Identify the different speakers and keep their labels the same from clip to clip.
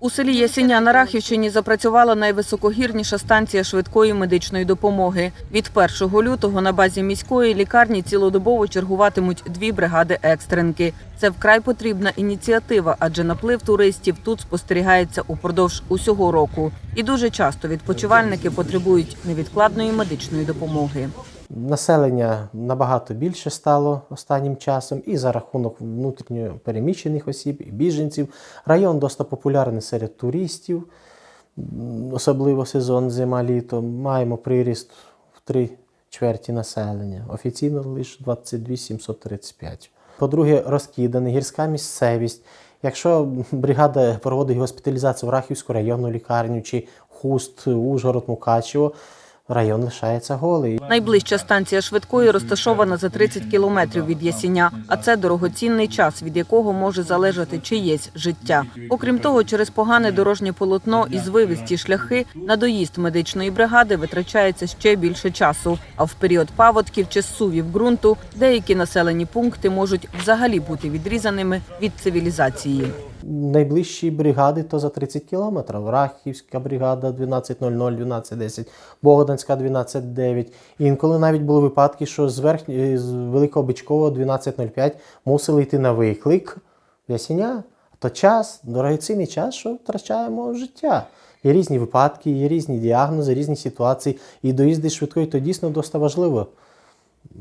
Speaker 1: У селі Ясіня на Рахівщині запрацювала найвисокогірніша станція швидкої медичної допомоги. Від 1 лютого на базі міської лікарні цілодобово чергуватимуть дві бригади екстренки. Це вкрай потрібна ініціатива, адже наплив туристів тут спостерігається упродовж усього року. І дуже часто відпочивальники потребують невідкладної медичної допомоги.
Speaker 2: Населення набагато більше стало останнім часом, і за рахунок внутрішньо переміщених осіб, і біженців. Район досить популярний серед туристів, особливо сезон зима-літо. Маємо приріст в три чверті населення. Офіційно лише 22 735. По-друге, розкидана гірська місцевість. Якщо бригада проводить госпіталізацію в Рахівську районну лікарню чи Хуст, Ужгород, Мукачево, район лишається голий.
Speaker 1: Найближча станція швидкої розташована за 30 кілометрів від Ясіня, а це дорогоцінний час, від якого може залежати чиєсь життя. Окрім того, через погане дорожнє полотно і звивисті шляхи на доїзд медичної бригади витрачається ще більше часу. А в період паводків чи зсувів ґрунту деякі населені пункти можуть взагалі бути відрізаними від цивілізації.
Speaker 2: Найближчі бригади то за 30 кілометрів. Рахівська бригада 12.00, 12.10, Богданська 12.9. Інколи навіть були випадки, що з, верх... з Великого Бичкова 12.05 мусили йти на виклик в Ясіня. То час, дорогоцінний час, що втрачаємо життя. Є різні випадки, є різні діагнози, різні ситуації. І доїзди швидкої то дійсно досить важливо.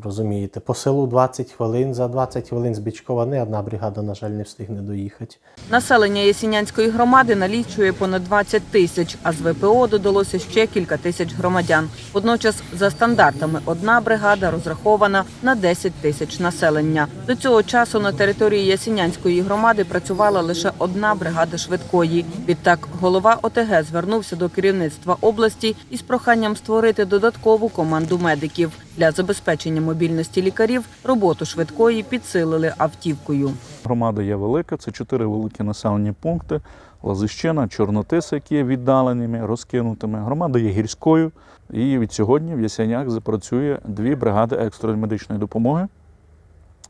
Speaker 2: Розумієте, по селу 20 хвилин, за 20 хвилин з Бичкова не одна бригада, на жаль, не встигне доїхати.
Speaker 1: Населення Ясінянської громади налічує понад 20 тисяч, а з ВПО додалося ще кілька тисяч громадян. Водночас, за стандартами, одна бригада розрахована на 10 тисяч населення. До цього часу на території Ясінянської громади працювала лише одна бригада швидкої. Відтак, голова ОТГ звернувся до керівництва області із проханням створити додаткову команду медиків для забезпечення мобільності лікарів. Роботу швидкої підсилили автівкою.
Speaker 3: Громада є велика, це чотири великі населені пункти: Лазищина, Чорнотис, які є віддаленими, розкинутими. Громада є гірською. І від сьогодні в Ясенях запрацює дві бригади екстреної медичної допомоги,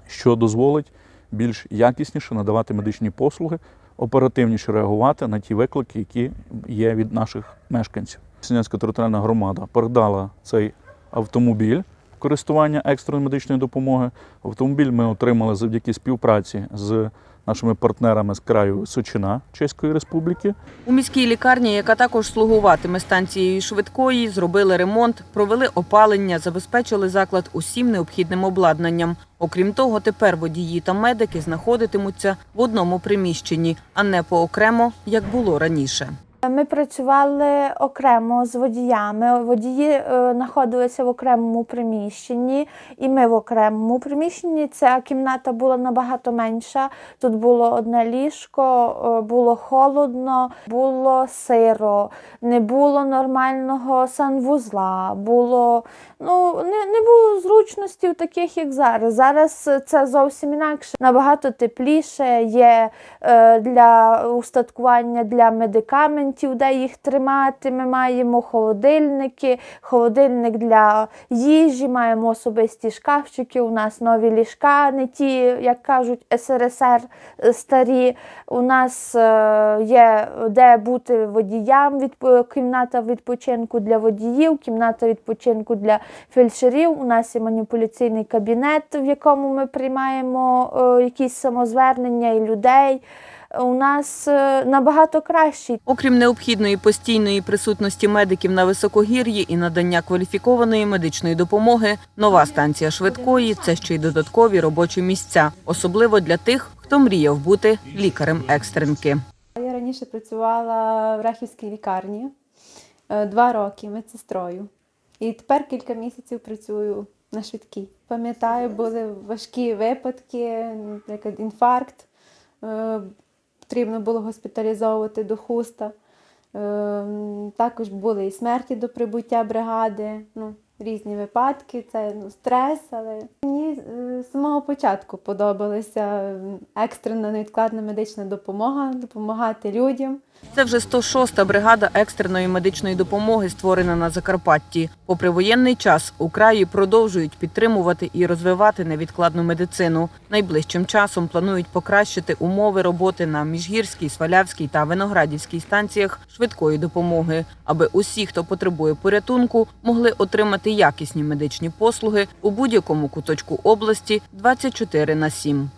Speaker 3: що дозволить більш якісніше надавати медичні послуги, оперативніше реагувати на ті виклики, які є від наших мешканців. Ясенянська територіальна громада передала цей автомобіль користування екстреної медичної допомоги. Автомобіль ми отримали завдяки співпраці з нашими партнерами з краю Сочина Чеської Республіки.
Speaker 1: У міській лікарні, яка також слугуватиме станцією швидкої, зробили ремонт, провели опалення, забезпечили заклад усім необхідним обладнанням. Окрім того, тепер водії та медики знаходитимуться в одному приміщенні, а не поокремо, як було раніше.
Speaker 4: Ми працювали окремо з водіями. Водії е, знаходилися в окремому приміщенні, і ми в окремому приміщенні. Ця кімната була набагато менша. Тут було одне ліжко, е, було холодно, було сиро, не було нормального санвузла, було ну не, не було зручностей таких, як зараз. Зараз це зовсім інакше, набагато тепліше є е, для устаткування для медикаментів, де їх тримати. Ми маємо холодильники, холодильник для їжі, маємо особисті шкафчики. У нас нові ліжка, не ті, як кажуть, СРСР старі. У нас е, є де бути водіям, кімната відпочинку для водіїв, кімната відпочинку для фельдшерів. У нас є маніпуляційний кабінет, в якому ми приймаємо е, якісь самозвернення і людей. У нас е, набагато кращий.
Speaker 1: Окрім необхідної постійної присутності медиків на високогір'ї і надання кваліфікованої медичної допомоги, нова станція швидкої це ще й додаткові робочі місця, особливо для тих, хто мріяв бути лікарем екстренки.
Speaker 5: Я раніше працювала в Рахівській лікарні е, два роки медсестрою. І тепер кілька місяців працюю на швидкій. Пам'ятаю, були важкі випадки, як інфаркт. Потрібно було госпіталізовувати до хуста. Е, Також були і смерті до прибуття бригади. Ну, різні випадки, це ну, стрес, але мені е, з самого початку подобалася екстрена невідкладна медична допомога, допомагати людям.
Speaker 1: Це вже 106-та бригада екстреної медичної допомоги, створена на Закарпатті. Попри воєнний час у краї продовжують підтримувати і розвивати невідкладну медицину. Найближчим часом планують покращити умови роботи на міжгірській, свалявській та виноградівській станціях швидкої допомоги, аби усі, хто потребує порятунку, могли отримати якісні медичні послуги у будь-якому куточку області 24 на 7.